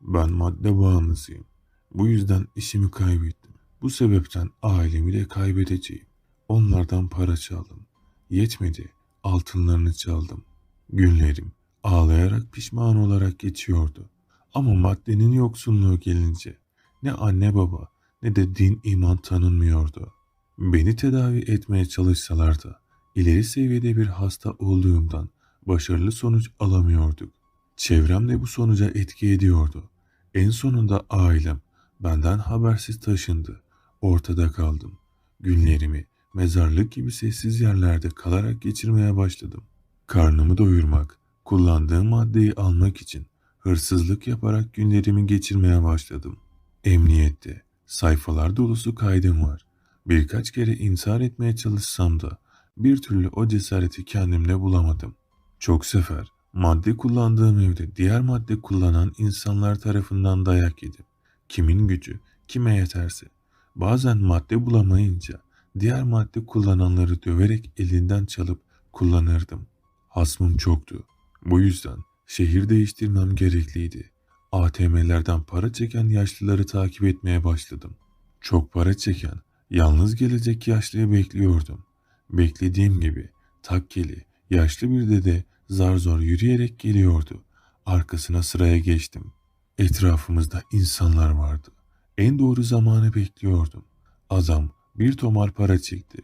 Ben madde bağımlısıyım. Bu yüzden işimi kaybettim. Bu sebepten ailemi de kaybedeceğim. Onlardan para çaldım. Yetmedi, altınlarını çaldım. Günlerim ağlayarak pişman olarak geçiyordu. Ama maddenin yoksunluğu gelince ne anne baba ne de din iman tanınmıyordu. Beni tedavi etmeye çalışsalar da ileri seviyede bir hasta olduğumdan başarılı sonuç alamıyorduk. Çevrem de bu sonuca etki ediyordu. En sonunda ailem benden habersiz taşındı. Ortada kaldım. Günlerimi mezarlık gibi sessiz yerlerde kalarak geçirmeye başladım. Karnımı doyurmak, kullandığım maddeyi almak için hırsızlık yaparak günlerimi geçirmeye başladım. Emniyette sayfalar dolusu kaydım var. Birkaç kere intihar etmeye çalışsam da bir türlü o cesareti kendimde bulamadım. Çok sefer madde kullandığım evde diğer madde kullanan insanlar tarafından dayak yedim. Kimin gücü kime yeterse. Bazen madde bulamayınca diğer madde kullananları döverek elinden çalıp kullanırdım. Hasmım çoktu. Bu yüzden şehir değiştirmem gerekliydi. ATM'lerden para çeken yaşlıları takip etmeye başladım. Çok para çeken, yalnız gelecek yaşlıyı bekliyordum. Beklediğim gibi takkeli, yaşlı bir dede zar zor yürüyerek geliyordu. Arkasına sıraya geçtim. Etrafımızda insanlar vardı. En doğru zamanı bekliyordum. Adam bir tomar para çekti.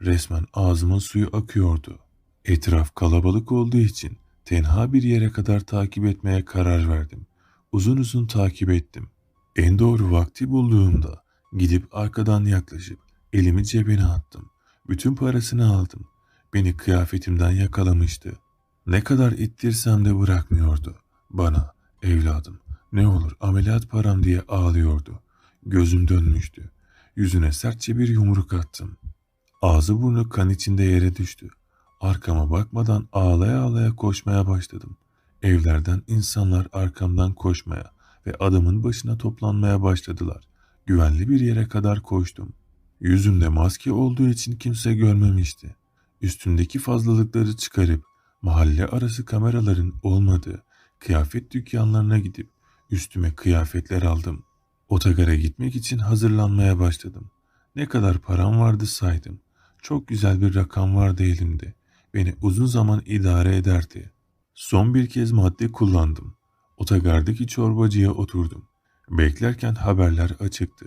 Resmen ağzımın suyu akıyordu. Etraf kalabalık olduğu için tenha bir yere kadar takip etmeye karar verdim. Uzun uzun takip ettim. En doğru vakti bulduğumda gidip arkadan yaklaşıp elimi cebine attım. Bütün parasını aldım. Beni kıyafetimden yakalamıştı. Ne kadar ittirsem de bırakmıyordu. Bana, evladım, ne olur ameliyat param diye ağlıyordu. Gözüm dönmüştü. Yüzüne sertçe bir yumruk attım. Ağzı burnu kan içinde yere düştü. Arkama bakmadan ağlaya ağlaya koşmaya başladım. Evlerden insanlar arkamdan koşmaya ve adamın başına toplanmaya başladılar. Güvenli bir yere kadar koştum. Yüzümde maske olduğu için kimse görmemişti. Üstümdeki fazlalıkları çıkarıp mahalle arası kameraların olmadığı kıyafet dükkanlarına gidip üstüme kıyafetler aldım. Otogara gitmek için hazırlanmaya başladım. Ne kadar param vardı saydım. Çok güzel bir rakam vardı elimde. Beni uzun zaman idare ederdi. Son bir kez madde kullandım. Otogardaki çorbacıya oturdum. Beklerken haberler açıktı.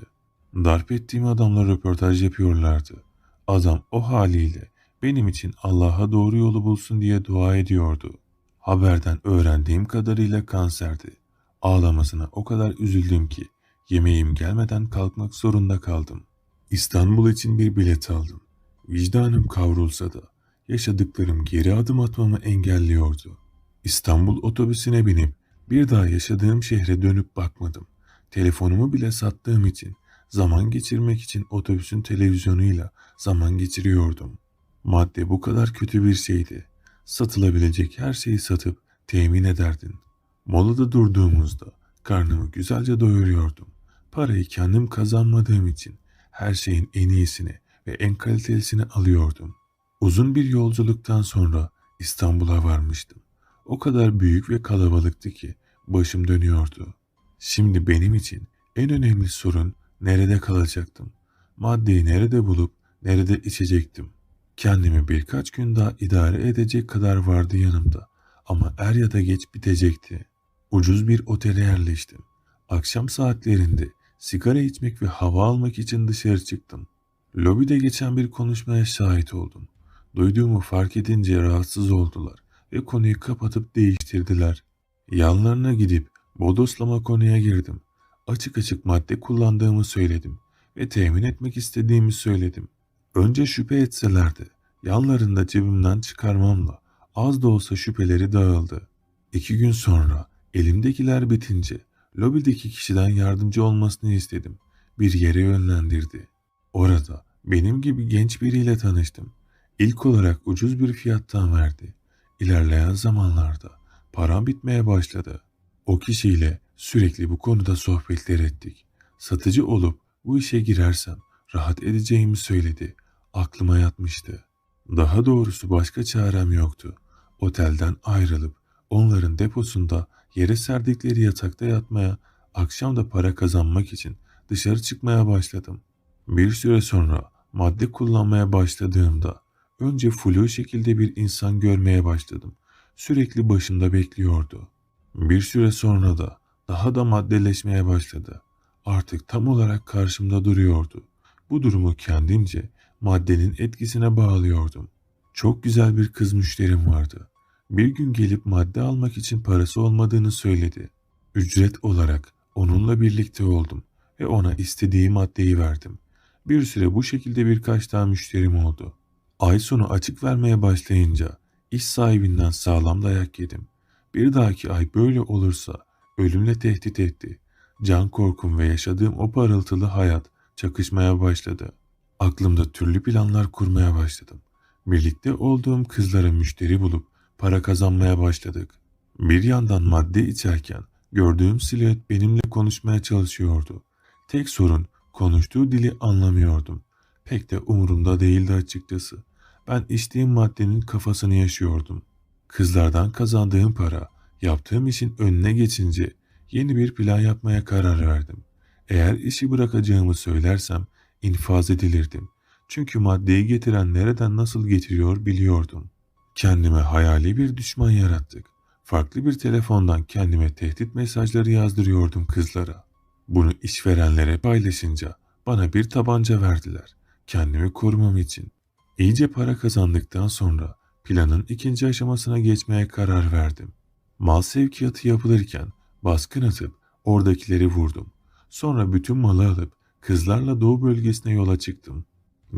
Darp ettiğim adamla röportaj yapıyorlardı. Adam o haliyle benim için Allah'a doğru yolu bulsun diye dua ediyordu. Haberden öğrendiğim kadarıyla kanserdi. Ağlamasına o kadar üzüldüm ki yemeğim gelmeden kalkmak zorunda kaldım. İstanbul için bir bilet aldım. Vicdanım kavrulsa da yaşadıklarım geri adım atmamı engelliyordu. İstanbul otobüsüne binip bir daha yaşadığım şehre dönüp bakmadım. Telefonumu bile sattığım için zaman geçirmek için otobüsün televizyonuyla zaman geçiriyordum. Madde bu kadar kötü bir şeydi. Satılabilecek her şeyi satıp temin ederdin. Molada durduğumuzda karnımı güzelce doyuruyordum. Parayı kendim kazanmadığım için her şeyin en iyisini ve en kalitelisini alıyordum. Uzun bir yolculuktan sonra İstanbul'a varmıştım. O kadar büyük ve kalabalıktı ki başım dönüyordu. Şimdi benim için en önemli sorun nerede kalacaktım? Maddeyi nerede bulup nerede içecektim? Kendimi birkaç gün daha idare edecek kadar vardı yanımda ama er ya da geç bitecekti. Ucuz bir otele yerleştim. Akşam saatlerinde sigara içmek ve hava almak için dışarı çıktım. Lobide geçen bir konuşmaya şahit oldum. Duyduğumu fark edince rahatsız oldular ve konuyu kapatıp değiştirdiler. Yanlarına gidip bodoslama konuya girdim. Açık açık madde kullandığımı söyledim ve temin etmek istediğimi söyledim. Önce şüphe etselerdi. Yanlarında cebimden çıkarmamla az da olsa şüpheleri dağıldı. İki gün sonra elimdekiler bitince lobideki kişiden yardımcı olmasını istedim. Bir yere yönlendirdi. Orada benim gibi genç biriyle tanıştım. İlk olarak ucuz bir fiyattan verdi. İlerleyen zamanlarda param bitmeye başladı. O kişiyle sürekli bu konuda sohbetler ettik. Satıcı olup bu işe girersem rahat edeceğimi söyledi. Aklıma yatmıştı. Daha doğrusu başka çarem yoktu. Otelden ayrılıp onların deposunda yere serdikleri yatakta yatmaya Akşam da para kazanmak için dışarı çıkmaya başladım. Bir süre sonra madde kullanmaya başladığımda önce flu şekilde bir insan görmeye başladım. Sürekli başımda bekliyordu. Bir süre sonra da daha da maddeleşmeye başladı. Artık tam olarak karşımda duruyordu. Bu durumu kendimce maddenin etkisine bağlıyordum. Çok güzel bir kız müşterim vardı. Bir gün gelip madde almak için parası olmadığını söyledi. Ücret olarak onunla birlikte oldum ve ona istediği maddeyi verdim. Bir süre bu şekilde birkaç daha müşterim oldu. Ay sonu açık vermeye başlayınca iş sahibinden sağlam dayak yedim. Bir dahaki ay böyle olursa ölümle tehdit etti. Can korkum ve yaşadığım o parıltılı hayat çakışmaya başladı. Aklımda türlü planlar kurmaya başladım. Birlikte olduğum kızlara müşteri bulup para kazanmaya başladık. Bir yandan madde içerken gördüğüm silüet benimle konuşmaya çalışıyordu. Tek sorun konuştuğu dili anlamıyordum. Pek de umurumda değildi açıkçası. Ben içtiğim maddenin kafasını yaşıyordum. Kızlardan kazandığım para yaptığım işin önüne geçince yeni bir plan yapmaya karar verdim. Eğer işi bırakacağımı söylersem infaz edilirdim. Çünkü maddeyi getiren nereden nasıl getiriyor biliyordum. Kendime hayali bir düşman yarattık. Farklı bir telefondan kendime tehdit mesajları yazdırıyordum kızlara. Bunu işverenlere paylaşınca bana bir tabanca verdiler. Kendimi korumam için. İyice para kazandıktan sonra planın ikinci aşamasına geçmeye karar verdim. Mal sevkiyatı yapılırken baskın atıp oradakileri vurdum. Sonra bütün malı alıp kızlarla doğu bölgesine yola çıktım.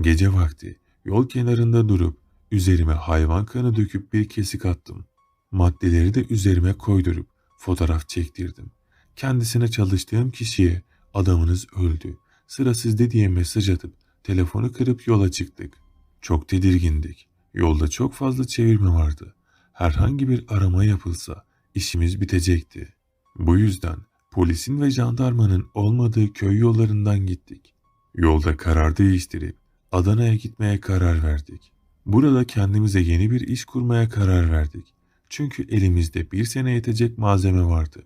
Gece vakti yol kenarında durup üzerime hayvan kanı döküp bir kesik attım. Maddeleri de üzerime koydurup fotoğraf çektirdim. Kendisine çalıştığım kişiye adamınız öldü. Sıra sizde diye mesaj atıp telefonu kırıp yola çıktık. Çok tedirgindik. Yolda çok fazla çevirme vardı. Herhangi bir arama yapılsa işimiz bitecekti. Bu yüzden polisin ve jandarmanın olmadığı köy yollarından gittik. Yolda karar değiştirip Adana'ya gitmeye karar verdik. Burada kendimize yeni bir iş kurmaya karar verdik. Çünkü elimizde bir sene yetecek malzeme vardı.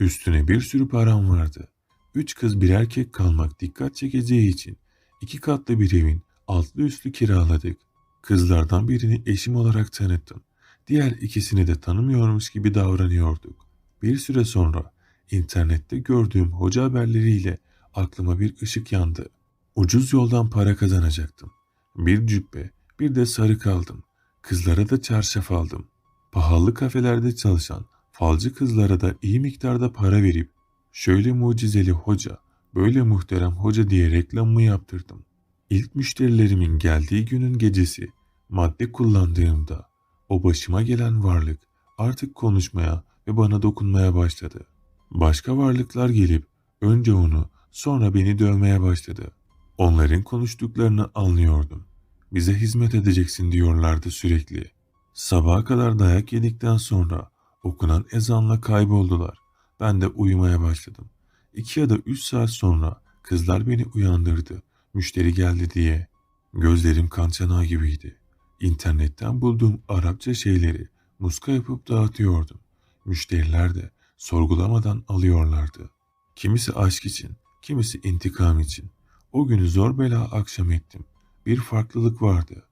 Üstüne bir sürü param vardı. Üç kız bir erkek kalmak dikkat çekeceği için iki katlı bir evin altlı üstlü kiraladık. Kızlardan birini eşim olarak tanıttım. Diğer ikisini de tanımıyormuş gibi davranıyorduk. Bir süre sonra internette gördüğüm hoca haberleriyle aklıma bir ışık yandı. Ucuz yoldan para kazanacaktım. Bir cübbe, bir de sarı kaldım. Kızlara da çarşaf aldım. Pahalı kafelerde çalışan falcı kızlara da iyi miktarda para verip şöyle mucizeli hoca, böyle muhterem hoca diye reklamımı yaptırdım. İlk müşterilerimin geldiği günün gecesi madde kullandığımda o başıma gelen varlık artık konuşmaya ve bana dokunmaya başladı. Başka varlıklar gelip önce onu sonra beni dövmeye başladı. Onların konuştuklarını anlıyordum. Bize hizmet edeceksin diyorlardı sürekli. Sabaha kadar dayak yedikten sonra okunan ezanla kayboldular. Ben de uyumaya başladım. İki ya da üç saat sonra kızlar beni uyandırdı. Müşteri geldi diye. Gözlerim kan çanağı gibiydi. İnternetten bulduğum Arapça şeyleri muska yapıp dağıtıyordum. Müşteriler de sorgulamadan alıyorlardı. Kimisi aşk için, kimisi intikam için. O günü zor bela akşam ettim. Bir farklılık vardı.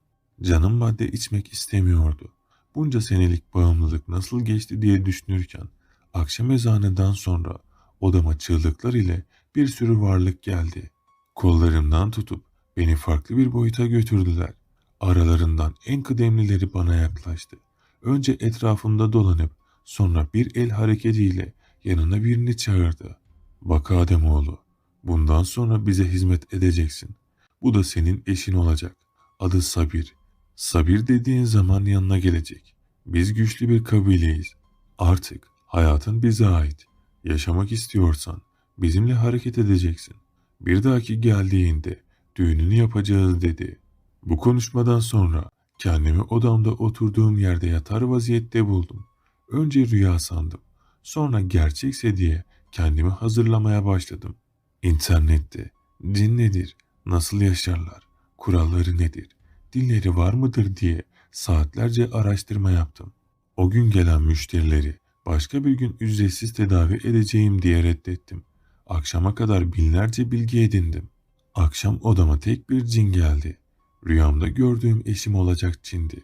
Canım madde içmek istemiyordu. Bunca senelik bağımlılık nasıl geçti diye düşünürken akşam ezanından sonra odama çığlıklar ile bir sürü varlık geldi. Kollarımdan tutup beni farklı bir boyuta götürdüler. Aralarından en kıdemlileri bana yaklaştı. Önce etrafımda dolanıp sonra bir el hareketiyle yanına birini çağırdı. Bak Ademoğlu, bundan sonra bize hizmet edeceksin. Bu da senin eşin olacak. Adı Sabir. Sabir dediğin zaman yanına gelecek. Biz güçlü bir kabileyiz. Artık hayatın bize ait. Yaşamak istiyorsan bizimle hareket edeceksin. Bir dahaki geldiğinde düğününü yapacağız dedi. Bu konuşmadan sonra kendimi odamda oturduğum yerde yatar vaziyette buldum. Önce rüya sandım. Sonra gerçekse diye kendimi hazırlamaya başladım. İnternette din nedir, nasıl yaşarlar, kuralları nedir, dinleri var mıdır diye saatlerce araştırma yaptım. O gün gelen müşterileri başka bir gün ücretsiz tedavi edeceğim diye reddettim. akşama kadar binlerce bilgi edindim. Akşam odama tek bir cin geldi. Rüyamda gördüğüm eşim olacak cindi.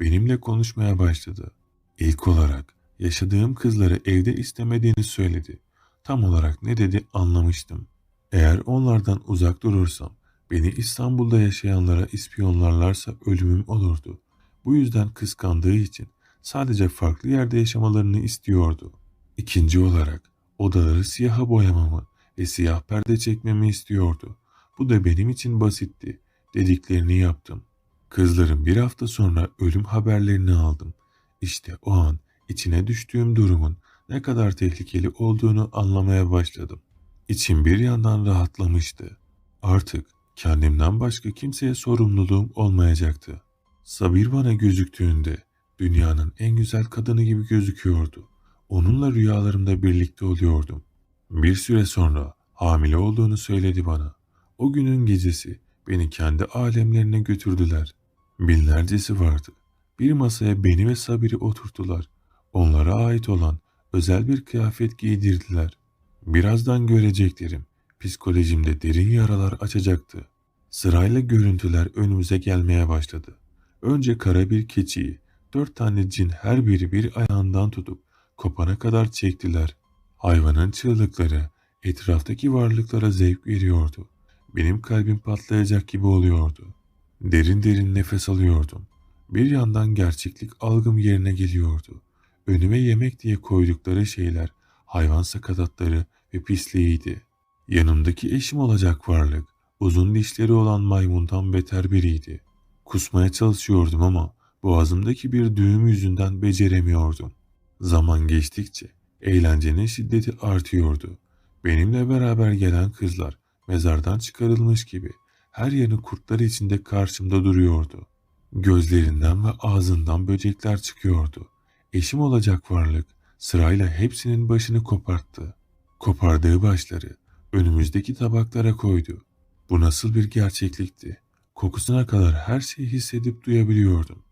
Benimle konuşmaya başladı. İlk olarak yaşadığım kızları evde istemediğini söyledi. Tam olarak ne dedi anlamıştım. Eğer onlardan uzak durursam beni İstanbul'da yaşayanlara ispiyonlarlarsa ölümüm olurdu. Bu yüzden kıskandığı için sadece farklı yerde yaşamalarını istiyordu. İkinci olarak odaları siyaha boyamamı ve siyah perde çekmemi istiyordu. Bu da benim için basitti. Dediklerini yaptım. Kızların bir hafta sonra ölüm haberlerini aldım. İşte o an içine düştüğüm durumun ne kadar tehlikeli olduğunu anlamaya başladım. İçim bir yandan rahatlamıştı. Artık kendimden başka kimseye sorumluluğum olmayacaktı. Sabir bana gözüktüğünde dünyanın en güzel kadını gibi gözüküyordu. Onunla rüyalarımda birlikte oluyordum. Bir süre sonra hamile olduğunu söyledi bana. O günün gecesi beni kendi alemlerine götürdüler. Binlercesi vardı. Bir masaya beni ve Sabir'i oturttular. Onlara ait olan özel bir kıyafet giydirdiler. Birazdan göreceklerim. Psikolojimde derin yaralar açacaktı. Sırayla görüntüler önümüze gelmeye başladı. Önce kara bir keçiyi, dört tane cin her biri bir ayağından tutup kopana kadar çektiler. Hayvanın çığlıkları etraftaki varlıklara zevk veriyordu. Benim kalbim patlayacak gibi oluyordu. Derin derin nefes alıyordum. Bir yandan gerçeklik algım yerine geliyordu. Önüme yemek diye koydukları şeyler hayvan sakatatları ve pisliğiydi. Yanımdaki eşim olacak varlık uzun dişleri olan maymundan beter biriydi. Kusmaya çalışıyordum ama boğazımdaki bir düğüm yüzünden beceremiyordum. Zaman geçtikçe eğlencenin şiddeti artıyordu. Benimle beraber gelen kızlar mezardan çıkarılmış gibi her yerini kurtlar içinde karşımda duruyordu. Gözlerinden ve ağzından böcekler çıkıyordu. Eşim olacak varlık sırayla hepsinin başını koparttı. Kopardığı başları önümüzdeki tabaklara koydu. Bu nasıl bir gerçeklikti? Kokusuna kadar her şeyi hissedip duyabiliyordum.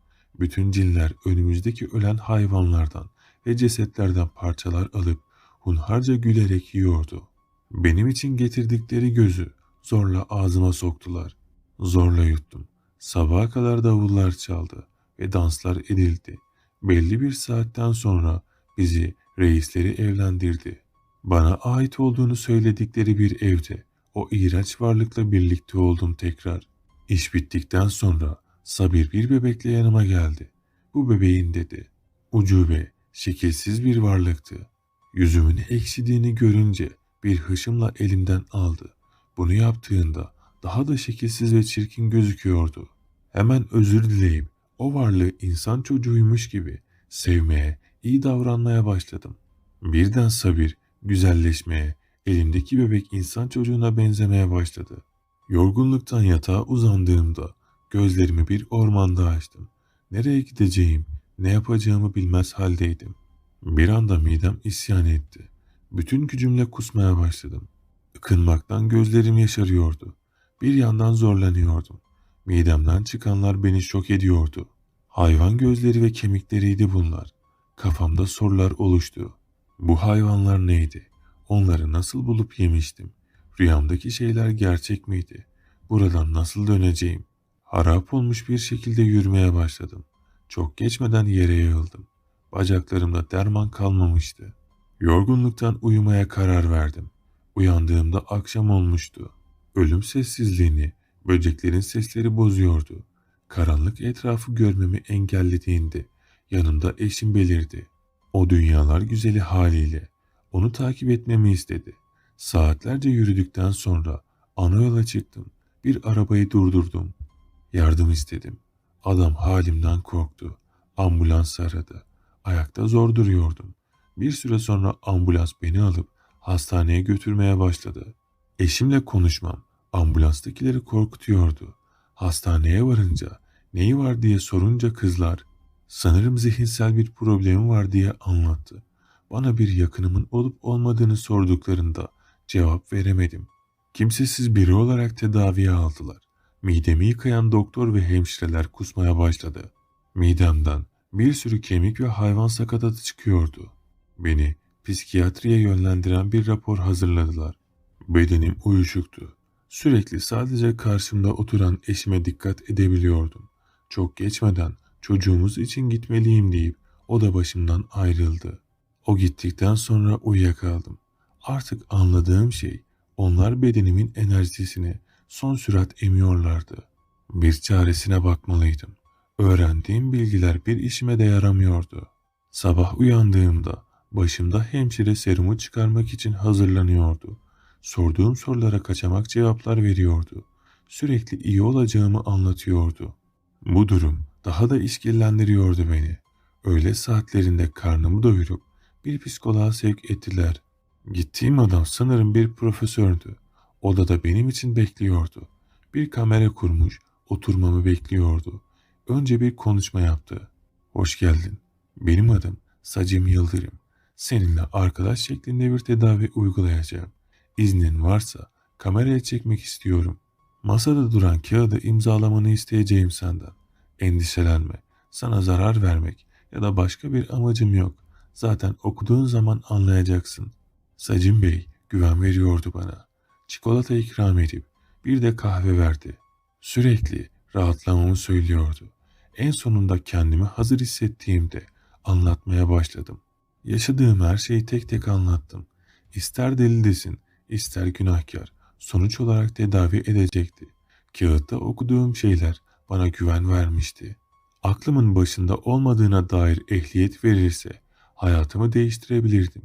Bütün cinler önümüzdeki ölen hayvanlardan ve cesetlerden parçalar alıp hunharca gülerek yiyordu. Benim için getirdikleri gözü zorla ağzıma soktular. Zorla yuttum. Sabaha kadar davullar çaldı ve danslar edildi. Belli bir saatten sonra bizi reisleri evlendirdi. Bana ait olduğunu söyledikleri bir evde o iğrenç varlıkla birlikte oldum tekrar. İş bittikten sonra Sabir bir bebekle yanıma geldi. Bu bebeğin dedi. Ucube, şekilsiz bir varlıktı. Yüzümün ekşidiğini görünce bir hışımla elimden aldı. Bunu yaptığında daha da şekilsiz ve çirkin gözüküyordu. Hemen özür dileyip o varlığı insan çocuğuymuş gibi sevmeye, iyi davranmaya başladım. Birden Sabir güzelleşmeye, elimdeki bebek insan çocuğuna benzemeye başladı. Yorgunluktan yatağa uzandığımda gözlerimi bir ormanda açtım. Nereye gideceğim, ne yapacağımı bilmez haldeydim. Bir anda midem isyan etti. Bütün gücümle kusmaya başladım. Ikınmaktan gözlerim yaşarıyordu. Bir yandan zorlanıyordum. Midemden çıkanlar beni şok ediyordu. Hayvan gözleri ve kemikleriydi bunlar. Kafamda sorular oluştu. Bu hayvanlar neydi? Onları nasıl bulup yemiştim? Rüyamdaki şeyler gerçek miydi? Buradan nasıl döneceğim? Harap olmuş bir şekilde yürümeye başladım. Çok geçmeden yere yığıldım. Bacaklarımda derman kalmamıştı. Yorgunluktan uyumaya karar verdim. Uyandığımda akşam olmuştu. Ölüm sessizliğini, böceklerin sesleri bozuyordu. Karanlık etrafı görmemi engellediğinde yanımda eşim belirdi. O dünyalar güzeli haliyle onu takip etmemi istedi. Saatlerce yürüdükten sonra ana yola çıktım. Bir arabayı durdurdum. Yardım istedim. Adam halimden korktu. Ambulans aradı. Ayakta zor duruyordum. Bir süre sonra ambulans beni alıp hastaneye götürmeye başladı. Eşimle konuşmam ambulanstakileri korkutuyordu. Hastaneye varınca neyi var diye sorunca kızlar sanırım zihinsel bir problemi var diye anlattı. Bana bir yakınımın olup olmadığını sorduklarında cevap veremedim. Kimsesiz biri olarak tedaviye aldılar. Midemi yıkayan doktor ve hemşireler kusmaya başladı. Midemden bir sürü kemik ve hayvan sakatatı çıkıyordu. Beni psikiyatriye yönlendiren bir rapor hazırladılar. Bedenim uyuşuktu. Sürekli sadece karşımda oturan eşime dikkat edebiliyordum. Çok geçmeden çocuğumuz için gitmeliyim deyip o da başımdan ayrıldı. O gittikten sonra uyuyakaldım. Artık anladığım şey onlar bedenimin enerjisini son sürat emiyorlardı. Bir çaresine bakmalıydım. Öğrendiğim bilgiler bir işime de yaramıyordu. Sabah uyandığımda başımda hemşire serumu çıkarmak için hazırlanıyordu. Sorduğum sorulara kaçamak cevaplar veriyordu. Sürekli iyi olacağımı anlatıyordu. Bu durum daha da işkillendiriyordu beni. Öğle saatlerinde karnımı doyurup bir psikoloğa sevk ettiler. Gittiğim adam sanırım bir profesördü. Odada benim için bekliyordu. Bir kamera kurmuş, oturmamı bekliyordu. Önce bir konuşma yaptı. Hoş geldin. Benim adım Sacim Yıldırım. Seninle arkadaş şeklinde bir tedavi uygulayacağım. İznin varsa kameraya çekmek istiyorum. Masada duran kağıdı imzalamanı isteyeceğim senden. Endişelenme. Sana zarar vermek ya da başka bir amacım yok. Zaten okuduğun zaman anlayacaksın. Sacim Bey güven veriyordu bana. Çikolata ikram edip bir de kahve verdi. Sürekli rahatlamamı söylüyordu. En sonunda kendimi hazır hissettiğimde anlatmaya başladım. Yaşadığım her şeyi tek tek anlattım. İster deli desin, ister günahkar. Sonuç olarak tedavi edecekti. Kağıtta okuduğum şeyler bana güven vermişti. Aklımın başında olmadığına dair ehliyet verirse hayatımı değiştirebilirdim.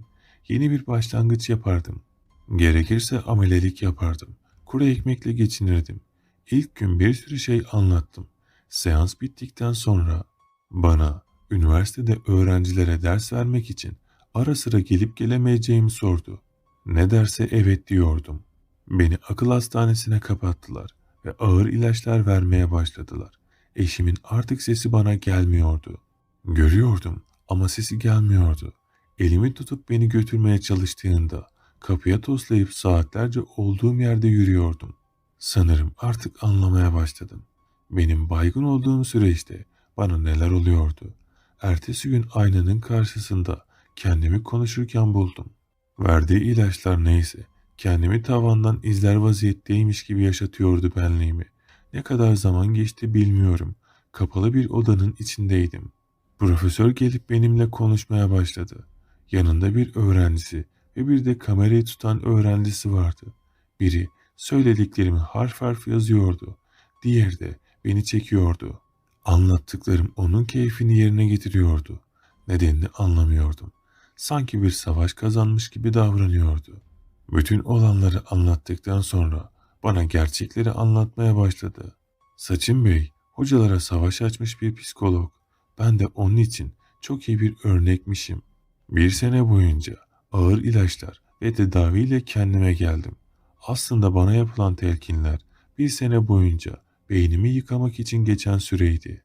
Yeni bir başlangıç yapardım. Gerekirse amelelik yapardım. Kuru ekmekle geçinirdim. İlk gün bir sürü şey anlattım. Seans bittikten sonra bana üniversitede öğrencilere ders vermek için ara sıra gelip gelemeyeceğimi sordu. Ne derse evet diyordum. Beni akıl hastanesine kapattılar ve ağır ilaçlar vermeye başladılar. Eşimin artık sesi bana gelmiyordu. Görüyordum ama sesi gelmiyordu. Elimi tutup beni götürmeye çalıştığında kapıya toslayıp saatlerce olduğum yerde yürüyordum. Sanırım artık anlamaya başladım. Benim baygın olduğum süreçte bana neler oluyordu. Ertesi gün aynanın karşısında kendimi konuşurken buldum. Verdiği ilaçlar neyse kendimi tavandan izler vaziyetteymiş gibi yaşatıyordu benliğimi. Ne kadar zaman geçti bilmiyorum. Kapalı bir odanın içindeydim. Profesör gelip benimle konuşmaya başladı. Yanında bir öğrencisi ve bir de kamerayı tutan öğrencisi vardı. Biri söylediklerimi harf harf yazıyordu. Diğeri de beni çekiyordu. Anlattıklarım onun keyfini yerine getiriyordu. Nedenini anlamıyordum. Sanki bir savaş kazanmış gibi davranıyordu. Bütün olanları anlattıktan sonra bana gerçekleri anlatmaya başladı. Saçın Bey, hocalara savaş açmış bir psikolog. Ben de onun için çok iyi bir örnekmişim. Bir sene boyunca ağır ilaçlar ve tedaviyle kendime geldim. Aslında bana yapılan telkinler bir sene boyunca beynimi yıkamak için geçen süreydi.